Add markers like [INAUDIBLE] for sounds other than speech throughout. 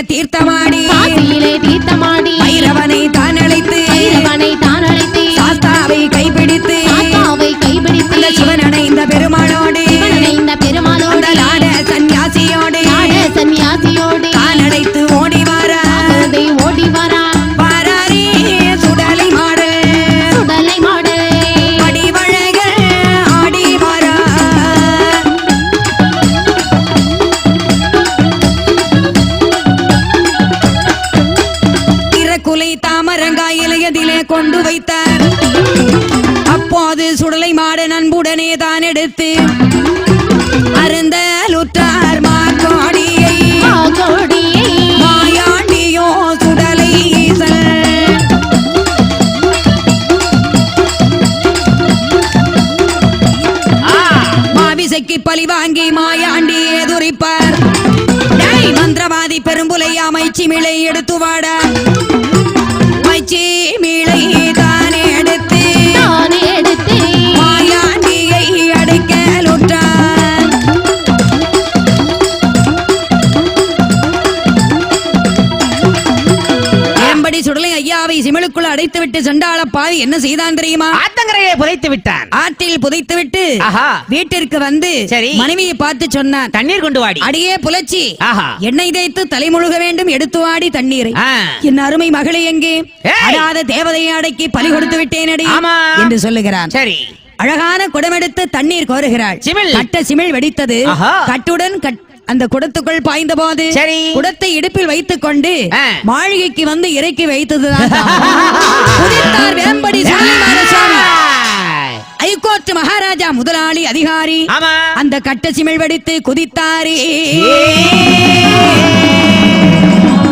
തീർത്ഥമാടി. തീർത്ഥമാടി. இறக்குலை இலையதிலே கொண்டு வைத்தார். அப்போது சுடலை மாடு நண்புடனே தான் எடுத்து அருந்தலுற்றார் மாக்கோடியை ஆகோடியை மாயாண்டியோ சுடலை மாவிசைக்கு பழி வாங்கி மாயாண்டி எதுரிப்பார் மந்திரவாதி பெரும்புலை அமைச்சி மிளை எடுத்து வாட சுடலை ஐயாவை சிமிழுக்குள்ள அடைத்துவிட்டு சண்டாள பாவி என்ன செய்தான் தெரியுமா ஆத்தங்கரையை புதைத்து விட்டான் ஆற்றில் புதைத்துவிட்டு ஆஹா வீட்டிற்கு வந்து சரி. மனைவியை பார்த்து சொன்னான் தண்ணீர் கொண்டு வாடி அடியே புலச்சி. எண்ணெய் தேய்த்து தலைமுழுக வேண்டும் எடுத்து வாடி தண்ணீரை. என் அருமை மகளே எங்கே. அடாத தேவதையை அடக்கி பலி கொடுத்து விட்டேனடி ஆமா. என்று சொல்லுகிறான் சரி அழகான குடமெடுத்து தண்ணீர் கோருகிறாள் சிமிழ். கட்ட சிமிழ் வெடித்தது. கட்டுடன் கட்- அந்த குடத்துக்குள் பாய்ந்த போது சரி. குடத்தை இடுப்பில் வைத்துக் கொண்டு. மாளிகைக்கு வந்து இறக்கி வைத்ததுதான். [LAUGHS] வேம்படி சுவாமி ஐகோர்ட் மகாராஜா முதலாளி அதிகாரி அந்த கட்ட சிமிழ் வெடித்து குதித்தாரே.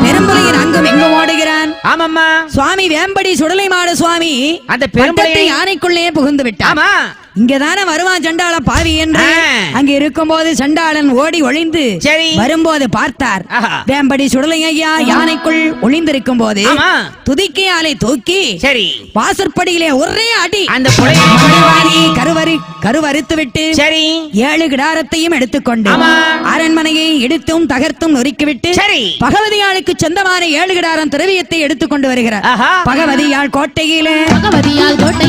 பெரும்புலையின் அங்கும் எங்கும் ஓடுகிறான். ஆமாம்மா. சுவாமி வேம்படி சுடலை மாட சுவாமி அந்த பெரும்புலை- யானைக்குள்ளே புகுந்து விட்டான் இங்கதானே வருவான் சண்டாள பாவி என்று. அங்க இருக்கும்போது சண்டாளன் ஓடி ஒளிந்து சரி. வரும்போது பார்த்தார். வேம்படி சுடலை ஐயா யானைக்குள் ஒளிந்திருக்கும் போது. துதிக்கையாலை தூக்கி சரி வாசற்படியிலே ஒரே அடி அந்த கருவறு கருவறுத்து விட்டு சரி ஏழு கிடாரத்தையும் எடுத்துக்கொண்டு. அரண்மனையை இடித்தும் தகர்த்தும் நொறுக்கிவிட்டு சரி. பகவதியாளுக்கு சொந்தமான ஏழு கிடாரம் திரவியத்தை எடுத்துக்கொண்டு வருகிறார். பகவதியாள் கோட்டையிலே பகவதியால் கோட்டையிலே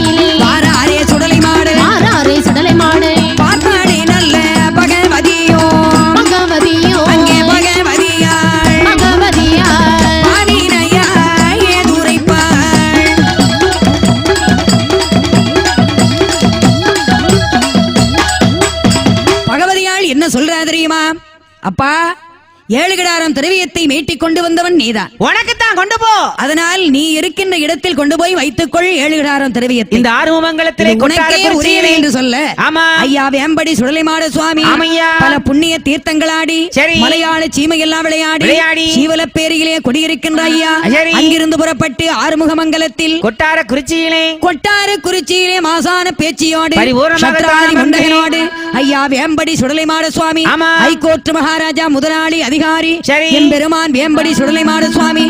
பகவதியாள் ஏழுகிடாரம் திரவியத்தை மீட்டிக் கொண்டு வந்தவன் நீதான். உனக்குத்தான் கொண்டு போ. அதனால் நீ இருக்கின்ற இடத்தில் கொண்டு போய் வைத்துக்கொள் ஏழுகிடாரம் திரவியத்தை இந்த ஆறுமுகங்களத்திலே இது உனக்கே உரியது என்று சொல்ல. ஆமா. ஐயா வேம்படி சுடலைமாட சுவாமி. ஆமையா. பல புண்ணிய தீர்த்தங்களாடி. மலையாள சீமையெல்லாம் விளையாடி. விளையாடி. சீவலப்பேரியிலே குடியிருக்கின்ற ஐயா. அங்கிருந்து புறப்பட்டு ஆறுமுகமங்கலத்தில். கொட்டார குறிச்சியிலே கொட்டார குறிச்சியிலே மாசான பேச்சியோடு ஐயா வேம்படி சுடலைமாட சுவாமி. ஆமா. ஹைகோர்ட் மகாராஜா முதலாளி அதிகாரி சரி. என் பெருமான் வேம்படி சுடலைமாட சுவாமி.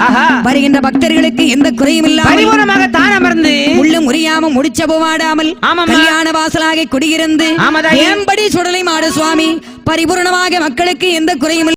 வருகின்ற பக்தர்களுக்கு எந்த குறையும் இல்லாமல் தான் அமர்ந்து உள்ளும் முறியாம முடிச்ச போவாடாமல். கல்யாண வாசலாக குடியிருந்து. வேம்படி சுடலைமாட சுவாமி பரிபூரணமாக மக்களுக்கு எந்த குறையும்